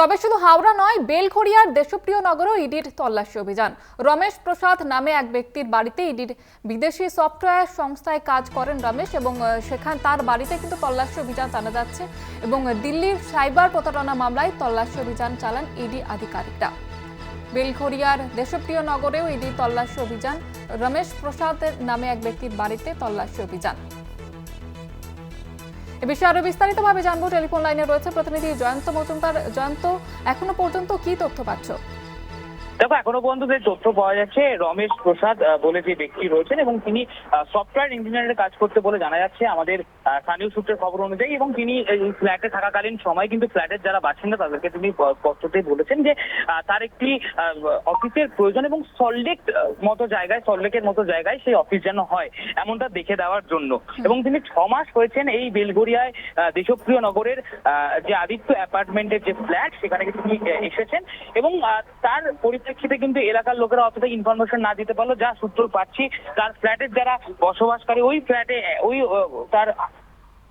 তবে শুধু হাওড়া নয়, বেলঘড়িয়ার দেশপ্রিয় নগরও ইডির তল্লাশি অভিযান। রমেশ প্রসাদ নামে এক ব্যক্তির বাড়িতে ইডির বিদেশি সফটওয়্যার সংস্থায় কাজ করেন রমেশ এবং সেখান তার বাড়িতে কিন্তু তল্লাশি অভিযান চালানো যাচ্ছে এবং দিল্লির সাইবার প্রতারণা মামলায় তল্লাশি অভিযান চালান ইডি আধিকারিকরা। বেলঘড়িয়ার দেশপ্রিয় নগরেও ইডি তল্লাশি অভিযান। রমেশ প্রসাদের নামে এক ব্যক্তির বাড়িতে তল্লাশি অভিযান। এ বিষয়ে আরও বিস্তারিতভাবে জানব। টেলিফোন লাইনে রয়েছে প্রতিনিধি জয়ন্ত মজুমদার। জয়ন্ত, এখনও পর্যন্ত কি তথ্য পাচ্ছ? দেখো, এখনও পর্যন্ত যে তথ্য পাওয়া যাচ্ছে, রমেশ প্রসাদ বলে যে ব্যক্তি রয়েছেন এবং তিনি সফটওয়্যার ইঞ্জিনিয়ারের কাজ করতে বলে জানা যাচ্ছে আমাদের স্থানীয় সূত্রের খবর অনুযায়ী এবং তিনি এই ফ্ল্যাটে থাকাকালীন সময় কিন্তু ফ্ল্যাটের যারা বাসিন্দা তাদেরকে তিনি স্পষ্টতই বলেছেন যে তার একটি অফিসের প্রয়োজন এবং সল্টলেক মতো জায়গায় সল্টলেকের মতো জায়গায় সেই অফিস যেন হয়, এমনটা দেখে দেওয়ার জন্য। এবং তিনি ছ মাস হয়েছেন এই বেলগড়িয়ায় দেশপ্রিয় নগরের যে আদিত্য অ্যাপার্টমেন্টের যে ফ্ল্যাট সেখানে তিনি এসেছেন এবং তার পরিপ্রেক্ষিতে কিন্তু এলাকার লোকেরা অতটা ইনফরমেশন না দিতে পারল, যা সূত্র পাচ্ছি। তার ফ্ল্যাটের যারা বসবাসকারী, ওই ফ্ল্যাটে ওই তার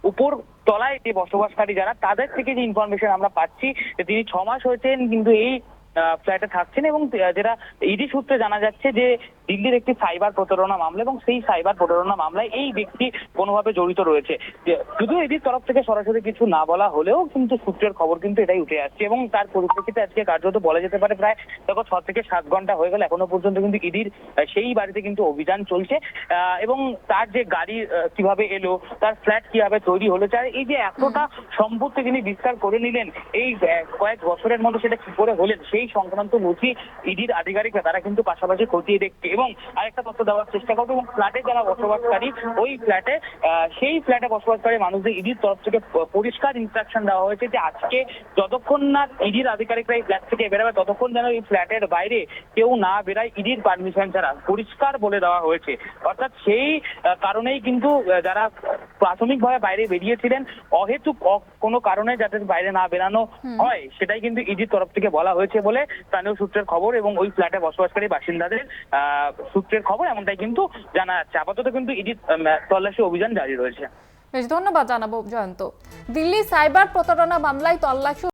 উপর তলায় যে বসবাসকারী যারা, তাদের থেকে যে ইনফরমেশন আমরা পাচ্ছি, যে তিনি ছ মাস হয়েছেন, কিন্তু এই ফ্ল্যাটে থাকছেন এবং যেটা ইডি সূত্রে জানা যাচ্ছে যে দিল্লির একটি সাইবার প্রতারণা মামলা এবং সেই সাইবার প্রতারণা মামলায় এই ব্যক্তি কোনোভাবে জড়িত রয়েছে। যদিও ইডির তরফ থেকে সরাসরি কিছু না বলা হলেও কিন্তু সূত্রের খবর কিন্তু এটাই উঠে আসছে এবং তার পরিপ্রেক্ষিতে আজকে কার্যত বলা যেতে পারে প্রায় দেখো, ছ থেকে সাত ঘণ্টা হয়ে গেল এখনও পর্যন্ত কিন্তু ইডির সেই বাড়িতে কিন্তু অভিযান চলছে। এবং তার যে গাড়ি কীভাবে এলো, তার ফ্ল্যাট কীভাবে তৈরি হলো, তার এই যে এতটা সম্পত্তি তিনি বিস্তার করে নিলেন, এই কয়েক বছরের মধ্যে সেটা কি করে হলেন, সেই সংক্রান্ত নথি ইডির আধিকারিকরা তারা কিন্তু পাশাপাশি খতিয়ে দেখছে। এবং আরেকটা তথ্য দেওয়ার চেষ্টা করবে এবং ফ্ল্যাটে যারা বসবাসকারী ওই ফ্ল্যাটে সেই ফ্ল্যাটে বসবাসকারী মানুষদের ইডির তরফ থেকে পরিষ্কার ইনস্ট্রাকশন দেওয়া হয়েছে যে আজকে যতক্ষণ না ইডির আধিকারিকরা এই ফ্ল্যাট থেকে বেরোবে ততক্ষণ যেন এই ফ্ল্যাটের বাইরে কেউ না বেরায় ইডির পারমিশন ছাড়া। পরিষ্কার বলে দেওয়া হয়েছে। অর্থাৎ সেই কারণেই কিন্তু যারা প্রাথমিকভাবে বাইরে বেরিয়েছিলেন অহেতুক কোনো কারণে যাতে বাইরে না বেরানো হয় সেটাই কিন্তু ইডির তরফ থেকে বলা হয়েছে বলে স্থানীয় সূত্রের খবর এবং ওই ফ্ল্যাটে বসবাসকারী বাসিন্দাদের সূত্রের খবর এমনটাই কিন্তু জানা যাচ্ছে। আপাতত কিন্তু ইডি তল্লাশি অভিযান জারি রয়েছে। বেশ, ধন্যবাদ জানাব জয়ন্ত। দিল্লি সাইবার প্রতারণা মামলায় তল্লাশি